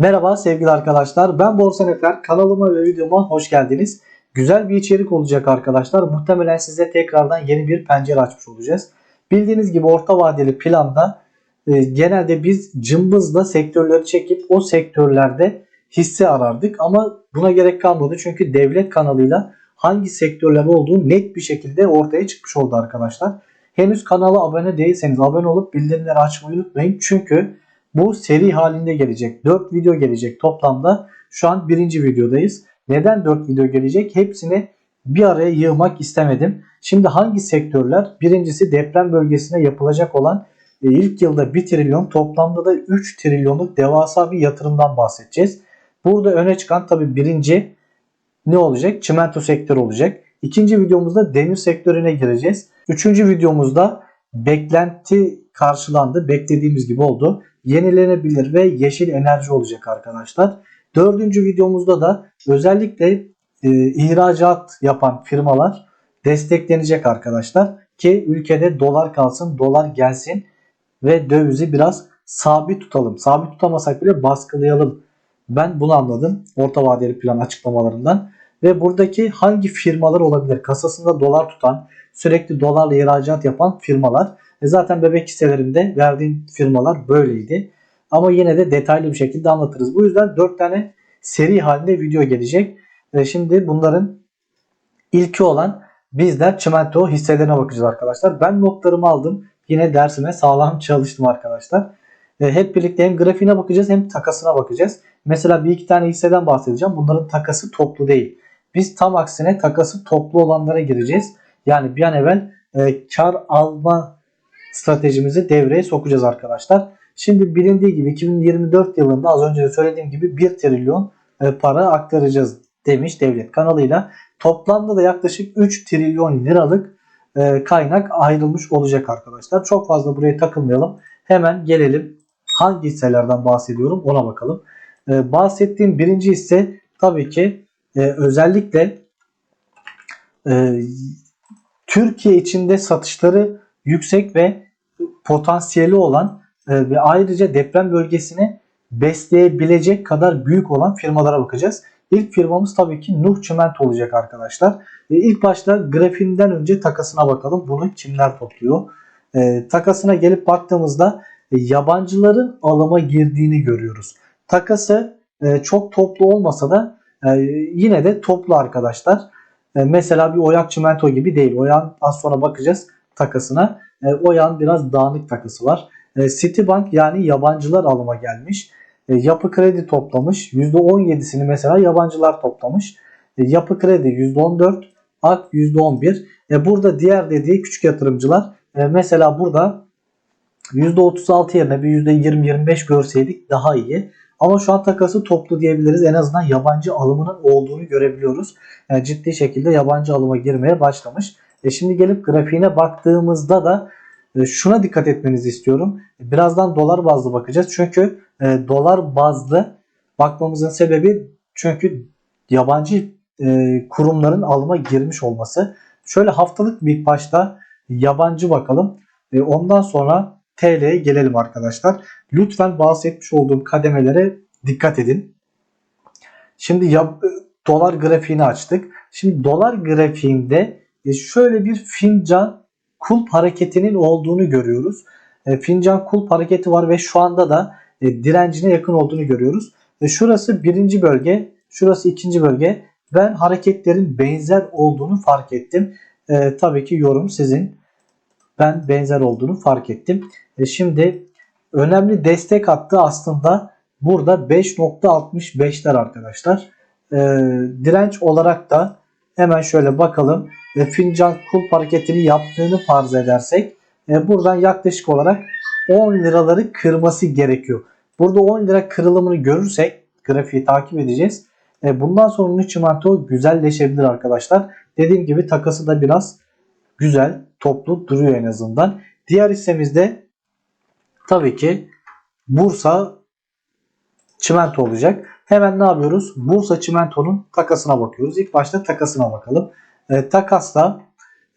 Merhaba sevgili arkadaşlar. Ben Borsa Nefer. Kanalıma ve videoma hoş geldiniz. Güzel bir içerik olacak arkadaşlar. Muhtemelen size tekrardan yeni bir pencere açmış olacağız. Bildiğiniz gibi orta vadeli planda e, genelde biz cımbızla sektörleri çekip o sektörlerde hisse arardık. Ama buna gerek kalmadı. Çünkü devlet kanalıyla hangi sektörler olduğu net bir şekilde ortaya çıkmış oldu arkadaşlar. Henüz kanala abone değilseniz abone olup bildirimleri açmayı unutmayın. Çünkü bu seri halinde gelecek. 4 video gelecek toplamda. Şu an birinci videodayız. Neden 4 video gelecek? Hepsini bir araya yığmak istemedim. Şimdi hangi sektörler? Birincisi deprem bölgesine yapılacak olan e, ilk yılda 1 trilyon toplamda da 3 trilyonluk devasa bir yatırımdan bahsedeceğiz. Burada öne çıkan tabi birinci ne olacak? Çimento sektörü olacak. İkinci videomuzda demir sektörüne gireceğiz. Üçüncü videomuzda beklenti karşılandı. Beklediğimiz gibi oldu. Yenilenebilir ve yeşil enerji olacak arkadaşlar. Dördüncü videomuzda da özellikle e, ihracat yapan firmalar desteklenecek arkadaşlar. Ki ülkede dolar kalsın, dolar gelsin ve dövizi biraz sabit tutalım. Sabit tutamasak bile baskılayalım. Ben bunu anladım orta vadeli plan açıklamalarından. Ve buradaki hangi firmalar olabilir? Kasasında dolar tutan, sürekli dolarla ihracat yapan firmalar. E zaten bebek hisselerinde verdiğim firmalar böyleydi. Ama yine de detaylı bir şekilde anlatırız. Bu yüzden 4 tane seri halinde video gelecek. E şimdi bunların ilki olan bizler çimento hisselerine bakacağız arkadaşlar. Ben notlarımı aldım. Yine dersime sağlam çalıştım arkadaşlar. E hep birlikte hem grafiğine bakacağız hem takasına bakacağız. Mesela bir iki tane hisseden bahsedeceğim. Bunların takası toplu değil. Biz tam aksine takası toplu olanlara gireceğiz. Yani bir an evvel e, kar alma stratejimizi devreye sokacağız arkadaşlar. Şimdi bilindiği gibi 2024 yılında az önce de söylediğim gibi 1 trilyon e, para aktaracağız demiş devlet kanalıyla. Toplamda da yaklaşık 3 trilyon liralık e, kaynak ayrılmış olacak arkadaşlar. Çok fazla buraya takılmayalım. Hemen gelelim hangi hisselerden bahsediyorum ona bakalım. E, bahsettiğim birinci hisse tabii ki özellikle Türkiye içinde satışları yüksek ve potansiyeli olan e, ve ayrıca deprem bölgesini besleyebilecek kadar büyük olan firmalara bakacağız. İlk firmamız tabii ki Nuh Çimento olacak arkadaşlar. E, ilk başta grafiğinden önce takasına bakalım. Bunu kimler topluyor? E, takasına gelip baktığımızda e, yabancıların alıma girdiğini görüyoruz. Takası e, çok toplu olmasa da e, yine de toplu arkadaşlar. E, mesela bir Oyak Çimento gibi değil. Oyan az sonra bakacağız takasına. E, Oyan biraz dağınık takısı var. E, Citibank yani yabancılar alıma gelmiş. E, yapı kredi toplamış. %17'sini mesela yabancılar toplamış. E, yapı kredi %14, AK %11. E, burada diğer dediği küçük yatırımcılar e, mesela burada %36 yerine bir %20-25 görseydik daha iyi. Ama şu an takası toplu diyebiliriz. En azından yabancı alımının olduğunu görebiliyoruz. Yani ciddi şekilde yabancı alıma girmeye başlamış. E şimdi gelip grafiğine baktığımızda da e, şuna dikkat etmenizi istiyorum. Birazdan dolar bazlı bakacağız. Çünkü e, dolar bazlı bakmamızın sebebi çünkü yabancı e, kurumların alıma girmiş olması. Şöyle haftalık bir başta yabancı bakalım. E, ondan sonra TL'ye gelelim arkadaşlar. Lütfen bahsetmiş olduğum kademelere dikkat edin. Şimdi ya, dolar grafiğini açtık. Şimdi dolar grafiğinde e, şöyle bir fincan kulp hareketinin olduğunu görüyoruz. E, fincan kulp hareketi var ve şu anda da e, direncine yakın olduğunu görüyoruz. Şurası birinci bölge, şurası ikinci bölge. Ben hareketlerin benzer olduğunu fark ettim. Tabii ki yorum sizin. Ben benzer olduğunu fark ettim. E, şimdi önemli destek hattı aslında burada 5.65'ler arkadaşlar. E, direnç olarak da hemen şöyle bakalım ve fincan kulp hareketini yaptığını farz edersek e, buradan yaklaşık olarak 10 liraları kırması gerekiyor. Burada 10 lira kırılımını görürsek grafiği takip edeceğiz. E, bundan sonra Nichimento güzelleşebilir arkadaşlar. Dediğim gibi takası da biraz güzel, toplu duruyor en azından. Diğer hissemizde tabii ki Bursa Çimento olacak. Hemen ne yapıyoruz? Bursa Çimento'nun takasına bakıyoruz. İlk başta takasına bakalım. E, takasta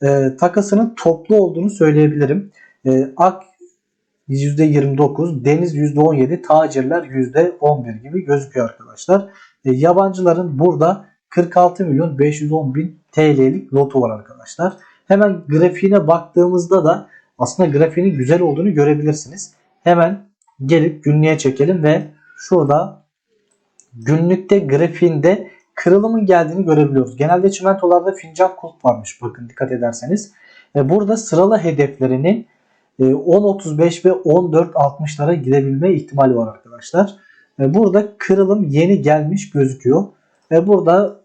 e, takasının toplu olduğunu söyleyebilirim. E, AK %29, Deniz %17, Tacirler %11 gibi gözüküyor arkadaşlar. E, yabancıların burada 46 milyon 510 bin TL'lik lotu var arkadaşlar. Hemen grafiğine baktığımızda da aslında grafiğinin güzel olduğunu görebilirsiniz. Hemen gelip günlüğe çekelim ve şurada günlükte grafiğinde kırılımın geldiğini görebiliyoruz. Genelde çimentolarda fincan kulp varmış bakın dikkat ederseniz. E, burada sıralı hedeflerinin e, 10.35 ve 14.60'lara gidebilme ihtimali var arkadaşlar. E, burada kırılım yeni gelmiş gözüküyor. Ve burada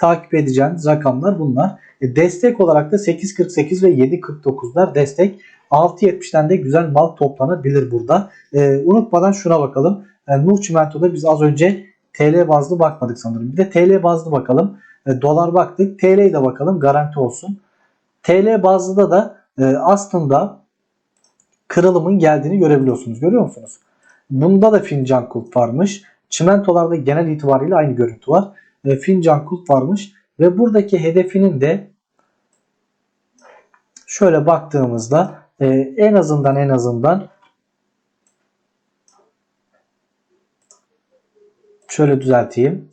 takip edeceğiniz rakamlar bunlar. E, destek olarak da 8.48 ve 7.49'lar destek. 6.70'den de güzel mal toplanabilir burada. E, unutmadan şuna bakalım. E, Nur Çimento'da biz az önce TL bazlı bakmadık sanırım. Bir de TL bazlı bakalım. E, dolar baktık. TL'ye de bakalım garanti olsun. TL bazlıda da e, aslında kırılımın geldiğini görebiliyorsunuz. Görüyor musunuz? Bunda da fincan kulp varmış. Çimentolarda genel itibariyle aynı görüntü var. Fincan kulp varmış. Ve buradaki hedefinin de şöyle baktığımızda e, en azından en azından şöyle düzelteyim.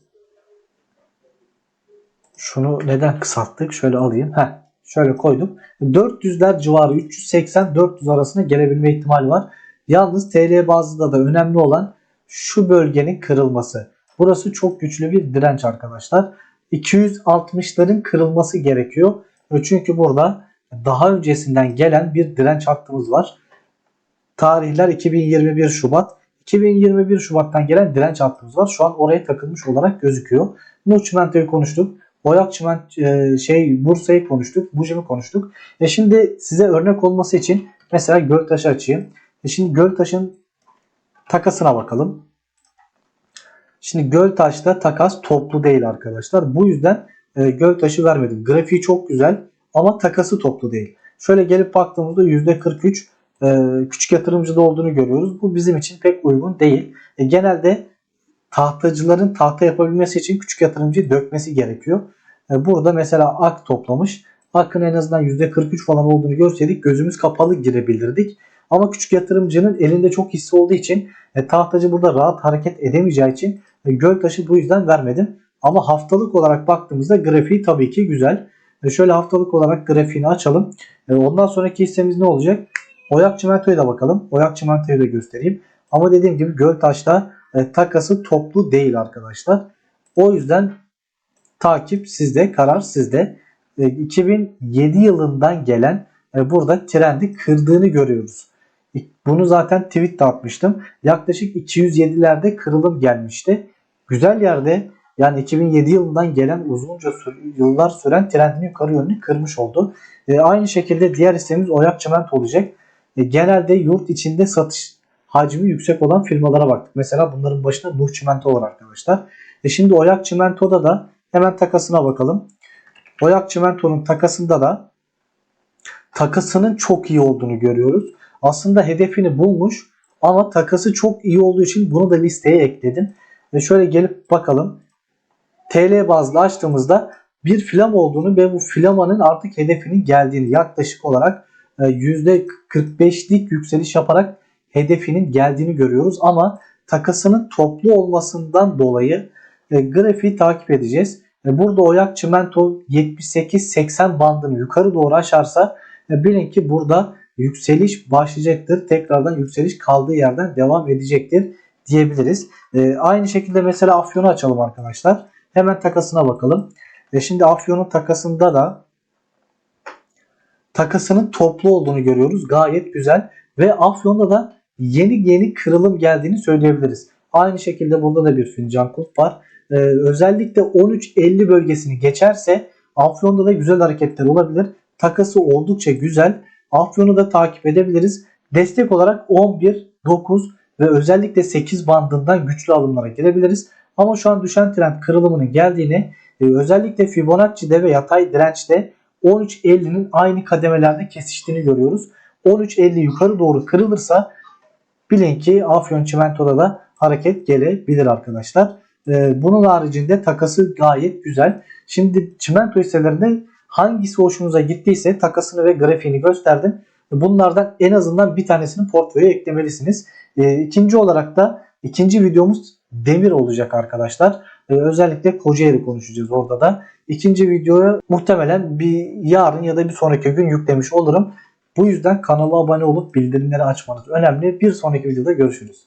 Şunu neden kısalttık? Şöyle alayım. Heh, şöyle koydum. 400'ler civarı 380-400 arasına gelebilme ihtimali var. Yalnız TL bazında da önemli olan şu bölgenin kırılması. Burası çok güçlü bir direnç arkadaşlar. 260'ların kırılması gerekiyor. Çünkü burada daha öncesinden gelen bir direnç hattımız var. Tarihler 2021 Şubat. 2021 Şubat'tan gelen direnç hattımız var. Şu an oraya takılmış olarak gözüküyor. Nur konuştuk. Oyak Çiment e, şey Bursa'yı konuştuk. Bujim'i konuştuk. E şimdi size örnek olması için mesela Göltaş'ı açayım. E şimdi Göltaş'ın takasına bakalım. Şimdi Göltaş'ta takas toplu değil arkadaşlar. Bu yüzden e, Göltaş'ı vermedim. Grafiği çok güzel ama takası toplu değil. Şöyle gelip baktığımızda %43 e, küçük yatırımcıda olduğunu görüyoruz. Bu bizim için pek uygun değil. E, genelde tahtacıların tahta yapabilmesi için küçük yatırımcıyı dökmesi gerekiyor. E, burada mesela AK toplamış. AK'ın en azından %43 falan olduğunu görseydik gözümüz kapalı girebilirdik. Ama küçük yatırımcının elinde çok hisse olduğu için e, tahtacı burada rahat hareket edemeyeceği için e, Göltaş'ı bu yüzden vermedim. Ama haftalık olarak baktığımızda grafiği tabii ki güzel. E, şöyle haftalık olarak grafiğini açalım. E, ondan sonraki hissemiz ne olacak? Oyak Çimento'ya da bakalım. Oyak Çimento'yu da göstereyim. Ama dediğim gibi Göltaş'ta e, takası toplu değil arkadaşlar. O yüzden takip sizde, karar sizde. E, 2007 yılından gelen e, burada trendi kırdığını görüyoruz. Bunu zaten tweet de atmıştım. Yaklaşık 207'lerde kırılım gelmişti. Güzel yerde yani 2007 yılından gelen uzunca yıllar süren trendini yukarı yönlü kırmış oldu. E, aynı şekilde diğer hissemiz Oyak Çimento olacak. E, genelde yurt içinde satış hacmi yüksek olan firmalara baktık. Mesela bunların başında Nuh Çimento var arkadaşlar. E şimdi Oyak Çimento'da da hemen takasına bakalım. Oyak Çimento'nun takasında da takasının çok iyi olduğunu görüyoruz. Aslında hedefini bulmuş ama takası çok iyi olduğu için bunu da listeye ekledim. Ve şöyle gelip bakalım. TL bazlı açtığımızda bir filam olduğunu ve bu filamanın artık hedefinin geldiğini yaklaşık olarak e, %45'lik yükseliş yaparak hedefinin geldiğini görüyoruz. Ama takasının toplu olmasından dolayı e, grafiği takip edeceğiz. E, burada Oyak Çimento 78-80 bandını yukarı doğru aşarsa e, bilin ki burada yükseliş başlayacaktır. Tekrardan yükseliş kaldığı yerden devam edecektir diyebiliriz. E, aynı şekilde mesela Afyon'u açalım arkadaşlar. Hemen takasına bakalım. E, şimdi Afyon'un takasında da takasının toplu olduğunu görüyoruz. Gayet güzel. Ve Afyon'da da yeni yeni kırılım geldiğini söyleyebiliriz. Aynı şekilde burada da bir fincan kulp var. Ee, özellikle 13.50 bölgesini geçerse Afyon'da da güzel hareketler olabilir. Takası oldukça güzel. Afyon'u da takip edebiliriz. Destek olarak 11, 9 ve özellikle 8 bandından güçlü alımlara girebiliriz. Ama şu an düşen trend kırılımının geldiğini e, özellikle Fibonacci'de ve yatay dirençte 13.50'nin aynı kademelerde kesiştiğini görüyoruz. 13.50 yukarı doğru kırılırsa bilin ki Afyon Çimento'da da hareket gelebilir arkadaşlar. Ee, bunun haricinde takası gayet güzel. Şimdi çimento hisselerinde hangisi hoşunuza gittiyse takasını ve grafiğini gösterdim. Bunlardan en azından bir tanesini portföye eklemelisiniz. E, ikinci olarak da ikinci videomuz demir olacak arkadaşlar. E, özellikle Kocaeli konuşacağız orada da. İkinci videoyu muhtemelen bir yarın ya da bir sonraki gün yüklemiş olurum. Bu yüzden kanala abone olup bildirimleri açmanız önemli. Bir sonraki videoda görüşürüz.